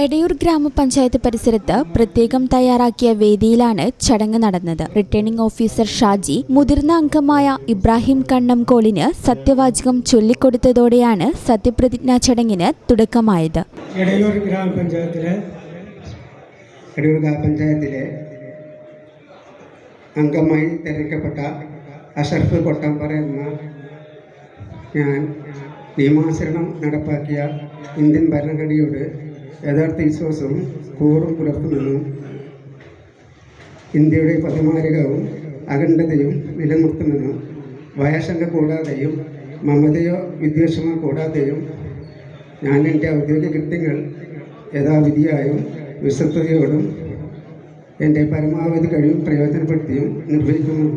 എടയൂർ ഗ്രാമപഞ്ചായത്ത് പരിസരത്ത് പ്രത്യേകം തയ്യാറാക്കിയ വേദിയിലാണ് ചടങ്ങ് നടന്നത്. റിട്ടേണിംഗ് ഓഫീസർ ഷാജി മുതിർന്ന അംഗമായ ഇബ്രാഹിം കണ്ണംകോളിന് സത്യവാചകം ചൊല്ലിക്കൊടുത്തതോടെയാണ് സത്യപ്രതിജ്ഞാ ചടങ്ങിന് തുടക്കമായത്. ഗ്രാമപഞ്ചായത്തിലെ ഗ്രാമപഞ്ചായത്തിലെ അംഗമായി തിരഞ്ഞെടുക്കപ്പെട്ട അഷർഫ് കൊട്ടാമ്പറ എന്ന ഞാൻ നിയമാസരണം നടപ്പാക്കിയ ഇന്ത്യൻ ഭരണഘടനയോട് യഥാർത്ഥ വിശ്വാസം കൂറും പുലർത്തുമെന്നും ഇന്ത്യയുടെ പതിമാരകവും അഖണ്ഡതയും നിലനിർത്തുമെന്നും വയശങ്ക കൂടാതെയും മമതയോ വിദ്വേഷമോ കൂടാതെയും ഞാൻ എന്റെ ഔദ്യോഗിക കൃത്യങ്ങൾ യഥാവിധിയായും വിശ്വസ്തയോടും എന്റെ പരമാവധി കഴിവും പ്രയോജനപ്പെടുത്തിയും നിർവഹിക്കുന്നു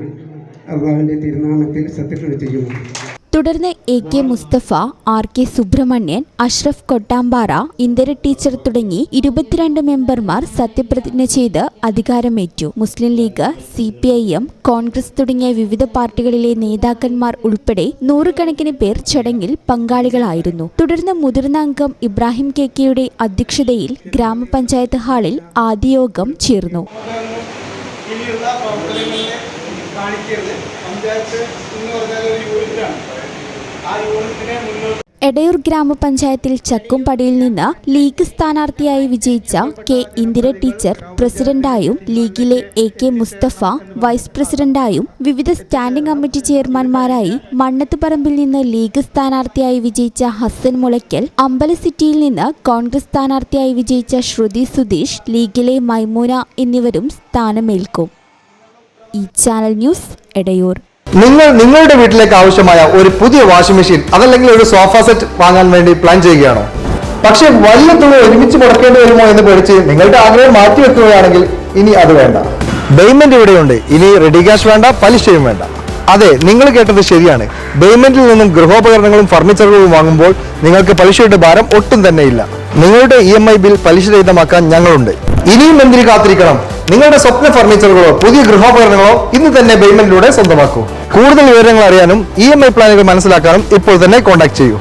അള്ളാഹുവിന്റെ തിരുനാമത്തിൽ സത്യപ്രതിജ്ഞ ചെയ്യുന്നു. തുടർന്ന് A K Mustafa R K Subramanian Ashraf Kottampara Indira teacher തുടങ്ങി ഇരുപത്തിരണ്ട് മെമ്പർമാർ സത്യപ്രതിജ്ഞ ചെയ്ത് അധികാരമേറ്റു. Muslim League C P I M Congress തുടങ്ങിയ വിവിധ പാർട്ടികളിലെ നേതാക്കന്മാർ ഉൾപ്പെടെ നൂറുകണക്കിന് പേർ ചടങ്ങിൽ പങ്കാളികളായിരുന്നു. തുടർന്ന് മുതിർന്ന അംഗം ഇബ്രാഹിം കെ കെയുടെ അധ്യക്ഷതയിൽ ഗ്രാമപഞ്ചായത്ത് ഹാളിൽ ആദ്യയോഗം ചേർന്നു. കാണിക്കരുത്. പഞ്ചായത്ത് എന്ന് പറഞ്ഞാൽ ഒരു യൂണിറ്റാണ് എടയൂർ ഗ്രാമപഞ്ചായത്തിൽ ചക്കുംപടിയിൽ നിന്ന് ലീഗ് സ്ഥാനാർത്ഥിയായി വിജയിച്ച കെ ഇന്ദിര ടീച്ചർ പ്രസിഡന്റായും ലീഗിലെ എ കെ മുസ്തഫ വൈസ് പ്രസിഡന്റായും വിവിധ സ്റ്റാൻഡിംഗ് കമ്മിറ്റി ചെയർമാൻമാരായി മണ്ണത്തുപറമ്പിൽ നിന്ന് ലീഗ് സ്ഥാനാർത്ഥിയായി വിജയിച്ച ഹസൻ മുളയ്ക്കൽ അമ്പല സിറ്റിയിൽ നിന്ന് കോൺഗ്രസ് സ്ഥാനാർത്ഥിയായി വിജയിച്ച ശ്രുതി സുധീഷ് ലീഗിലെ മൈമൂന എന്നിവരും സ്ഥാനമേൽക്കും. ഈ ചാനൽ ന്യൂസ് എടയൂർ. നിങ്ങൾ നിങ്ങളുടെ വീട്ടിലേക്ക് ആവശ്യമായ ഒരു പുതിയ വാഷിംഗ് മെഷീൻ അതല്ലെങ്കിൽ ഒരു സോഫ സെറ്റ് വാങ്ങാൻ വേണ്ടി പ്ലാൻ ചെയ്യുകയാണോ? പക്ഷെ വലിയ തുക ഒരുമിച്ച് മുടക്കേണ്ടി വരുമോ എന്ന് പേടിച്ച് നിങ്ങളുടെ ആഗ്രഹം മാറ്റി വെക്കുകയാണെങ്കിൽ ഇനി അത് വേണ്ട. പേയ്മെന്റ് ഇവിടെയുണ്ട്. ഇനി റെഡി ക്യാഷ് വേണ്ട പലിശയും വേണ്ട. അതെ നിങ്ങൾ കേട്ടത് ശരിയാണ്. പേയ്മെന്റിൽ നിന്നും ഗൃഹോപകരണങ്ങളും ഫർണിച്ചറുകളും വാങ്ങുമ്പോൾ നിങ്ങൾക്ക് പലിശയുടെ ഭാരം ഒട്ടും തന്നെ ഇല്ല. നിങ്ങളുടെ ഇ എം ഐ ബിൽ പലിശ രഹിതമാക്കാൻ ഞങ്ങളുണ്ട്. ഇനിയും എന്തിനു കാത്തിരിക്കണം? നിങ്ങളുടെ സ്വപ്ന ഫർണിച്ചറുകളോ പുതിയ ഗൃഹോപകരണങ്ങളോ ഇന്ന് തന്നെ പേയ്മെന്റിലൂടെ സ്വന്തമാക്കൂ. കൂടുതൽ വിവരങ്ങൾ അറിയാനും ഇ എം ഐ പ്ലാനുകൾ മനസ്സിലാക്കാനും ഇപ്പോൾ തന്നെ കോൺടാക്ട് ചെയ്യൂ.